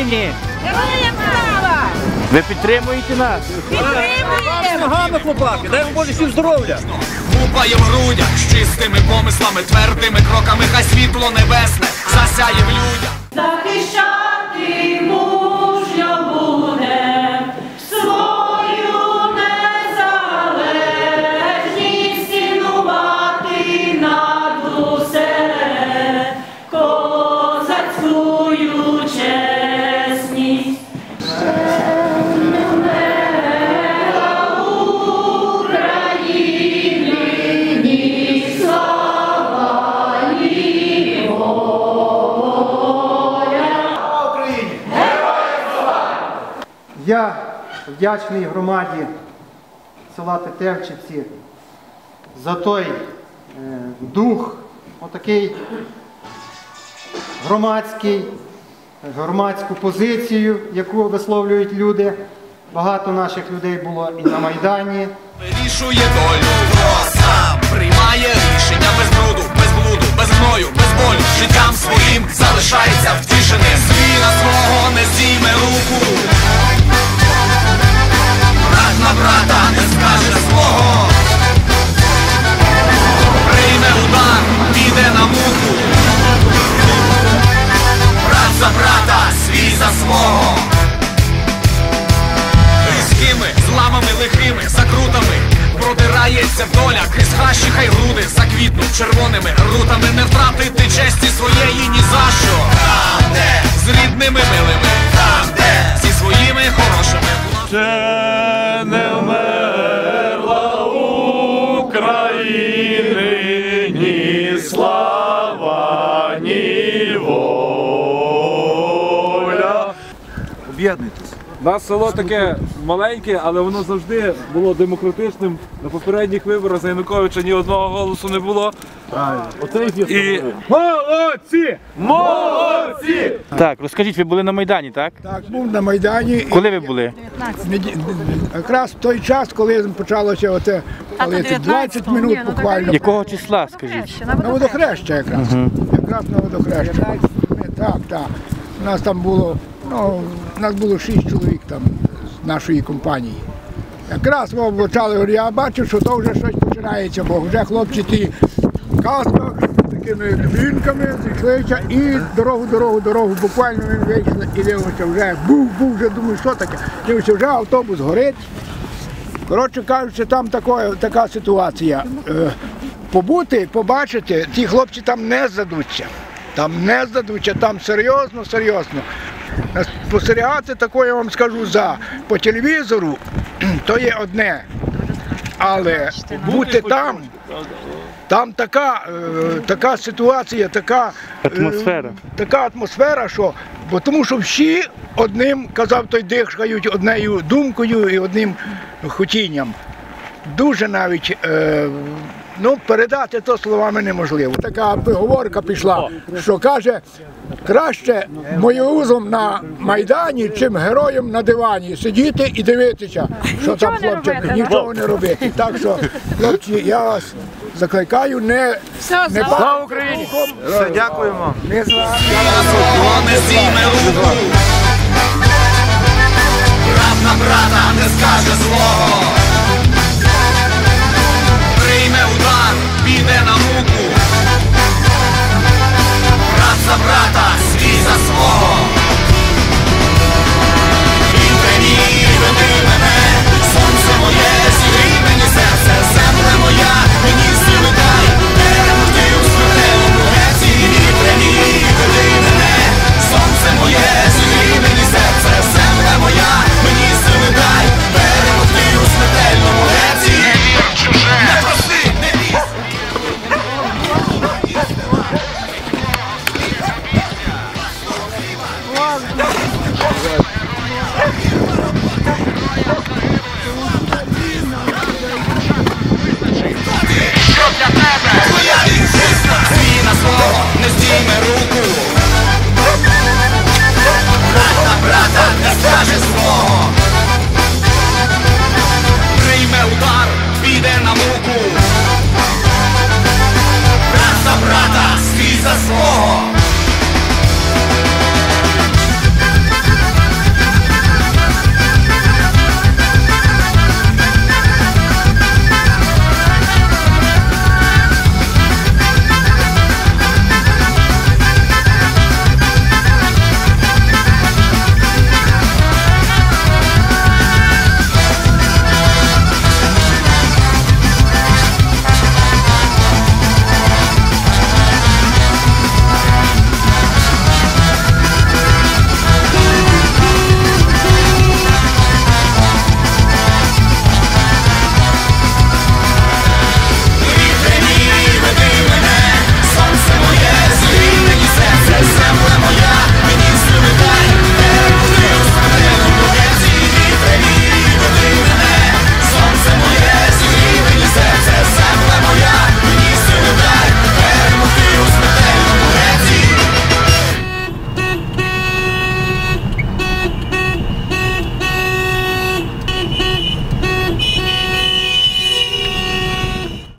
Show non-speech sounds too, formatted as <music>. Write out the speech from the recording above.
Україні! Героям слава! Ви підтримуєте нас? Підтримуємо! Ногами, хлопаки, дай вам Боже всім здоров'я. Купає в грудях з чистими помислами, твердими кроками, хай світло небесне засяє в людях. Я вдячний громаді села Тетевчиці за той е, дух, отакий громадський, громадську позицію, яку висловлюють люди. Багато наших людей було і на Майдані. Вирішує долю, хто сам приймає рішення без бруду, без блуду, без гною, без болю. Життям своїм залишається втішений. Заквітнуть червоними рутами Не втратити честі своєї ні за що. Там, де з рідними милими У нас село таке маленьке, але воно завжди було демократичним. На попередніх виборах за Януковича ні одного голосу не було. І молодці! Молодці! Так, розкажіть, ви були на Майдані, так? Так, був на Майдані. Коли ви були? Якраз в той час, коли почалося оце палити 20 минут буквально. Якого числа, скажіть? На водохреща якраз. Якраз на водохреща. Так, так. У нас там було, ну, у нас було шість чоловік там з нашої компанії. Якраз ми почали, говорю, я бачу, що то вже щось починається, бо вже хлопці ті в касках з такими дубінками зійшлися і дорогу, дорогу, дорогу. Буквально ми вийшли і дивимося вже, був, був, вже думаю, що таке. Дивимося, вже автобус горить. Коротше кажучи, там тако- така ситуація. Е, побути, побачити, ті хлопці там не здадуться. Там не здадуться, там серйозно, серйозно. Спостерігати такое, я вам скажу, за по телевізору, <clears throat> то є одне. Але бути там, там така, е, така ситуація, така е, Атмосфера. така атмосфера, що бо тому що всі одним, казав той дихають однею думкою і одним хотінням. Дуже навіть е, ну, передати то словами неможливо. Така поговорка пішла, що каже, краще моєузом на Майдані, чим героєм на дивані. Сидіти і дивитися, що там не хлопчик, робити, нічого не робити. Так що, хлопці, я вас закликаю, не, не Слава Україні! Все, дякуємо. не з вами. свого не зійме руку Брат на брата не скаже злого Що для тебе? Твоя інсиста, свій на слово, не здійме руку.